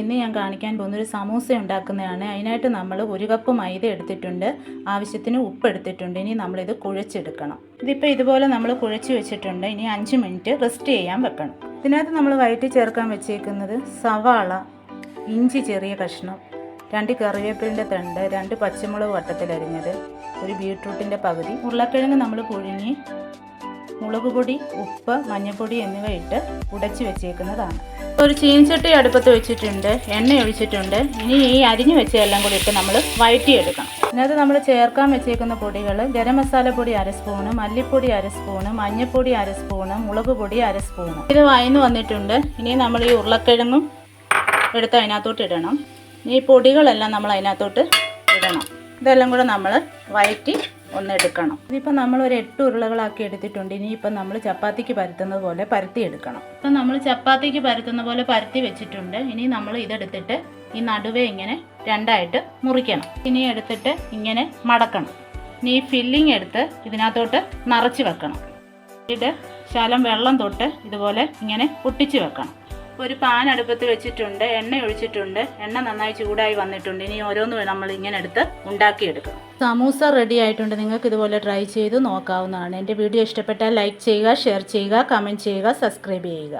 ഇന്ന് ഞാൻ കാണിക്കാൻ പോകുന്ന ഒരു സമൂസ ഉണ്ടാക്കുന്നതാണ്. അതിനായിട്ട് നമ്മൾ ഒരു കപ്പ് മൈദ എടുത്തിട്ടുണ്ട്. ആവശ്യത്തിന് ഉപ്പ് എടുത്തിട്ടുണ്ട്. ഇനി നമ്മളിത് കുഴച്ചെടുക്കണം. ഇതിപ്പോൾ ഇതുപോലെ നമ്മൾ കുഴച്ച് വെച്ചിട്ടുണ്ട്. ഇനി അഞ്ച് മിനിറ്റ് റെസ്റ്റ് ചെയ്യാൻ വെക്കണം. ഇതിനകത്ത് നമ്മൾ വയറ്റി ചേർക്കാൻ വെച്ചേക്കുന്നത് സവാള ഇഞ്ചി ചെറിയ കഷ്ണം രണ്ട് കറിവേപ്പിലിന്റെ തണ്ട് രണ്ട് പച്ചമുളക് വട്ടത്തിലരിഞ്ഞത് ഒരു ബീട്രൂട്ടിന്റെ പകുതി ഉരുളക്കിഴങ്ങ് നമ്മൾ പുഴുങ്ങി മുളക് പൊടി ഉപ്പ് മഞ്ഞൾപ്പൊടി എന്നിവ ഇട്ട് ഉടച്ചു വെച്ചേക്കുന്നതാണ്. ഒരു ചീനിച്ചട്ടി അടുപ്പത്ത് വെച്ചിട്ടുണ്ട് എണ്ണ ഒഴിച്ചിട്ടുണ്ട്. ഇനി ഈ അരിഞ്ഞു വെച്ച എല്ലാം കൂടി ഇട്ട് നമ്മൾ വഴറ്റിയെടുക്കണം. ഇതിനകത്ത് നമ്മൾ ചേർക്കാൻ വെച്ചേക്കുന്ന പൊടികൾ ഗരം മസാല പൊടി അര സ്പൂണ് മല്ലിപ്പൊടി അര സ്പൂണ് മഞ്ഞൾപ്പൊടി അര സ്പൂണ് മുളക് പൊടി അര സ്പൂണ്. ഇത് വയന്ന് വന്നിട്ടുണ്ട്. ഇനി നമ്മൾ ഈ ഉരുളക്കിഴങ്ങും എടുത്ത് അതിനകത്തോട്ട് ഇടണം. ഈ പൊടികളെല്ലാം നമ്മൾ അതിനകത്തോട്ട് ഇടണം. ഇതെല്ലാം കൂടെ നമ്മൾ വയറ്റി ഒന്ന് എടുക്കണം ഇതിപ്പോൾ നമ്മൾ ഒരു എട്ട് ഉരുളകളാക്കി എടുത്തിട്ടുണ്ട്. ഇനിയിപ്പോൾ നമ്മൾ ചപ്പാത്തിക്ക് പരത്തുന്നത് പോലെ പരത്തി എടുക്കണം. ഇപ്പം നമ്മൾ ചപ്പാത്തിക്ക് പരത്തുന്ന പോലെ പരത്തി വെച്ചിട്ടുണ്ട്. ഇനി നമ്മൾ ഇതെടുത്തിട്ട് ഈ നടുവേ ഇങ്ങനെ രണ്ടായിട്ട് മുറിക്കണം. ഇനി എടുത്തിട്ട് ഇങ്ങനെ മടക്കണം. ഇനി ഈ ഫില്ലിംഗ് എടുത്ത് ഇതിനകത്തോട്ട് നിറച്ച് വെക്കണം. ഇത് ശലം വെള്ളം തൊട്ട് ഇതുപോലെ ഇങ്ങനെ ഒട്ടിച്ച് വെക്കണം. ഒരു പാൻ അടുപ്പത്ത് വെച്ചിട്ടുണ്ട് എണ്ണ ഒഴിച്ചിട്ടുണ്ട്. എണ്ണ നന്നായി ചൂടായി വന്നിട്ടുണ്ട്. ഇനി ഓരോന്ന് നമ്മൾ ഇങ്ങനെ എടുത്ത് ഉണ്ടാക്കിയെടുക്കണം. സമൂസ റെഡി ആയിട്ടുണ്ട്. നിങ്ങൾക്ക് ഇതുപോലെ ട്രൈ ചെയ്ത് നോക്കാവുന്നതാണ്. എന്റെ വീഡിയോ ഇഷ്ടപ്പെട്ടാൽ ലൈക്ക് ചെയ്യുക ഷെയർ ചെയ്യുക കമന്റ് ചെയ്യുക സബ്സ്ക്രൈബ് ചെയ്യുക.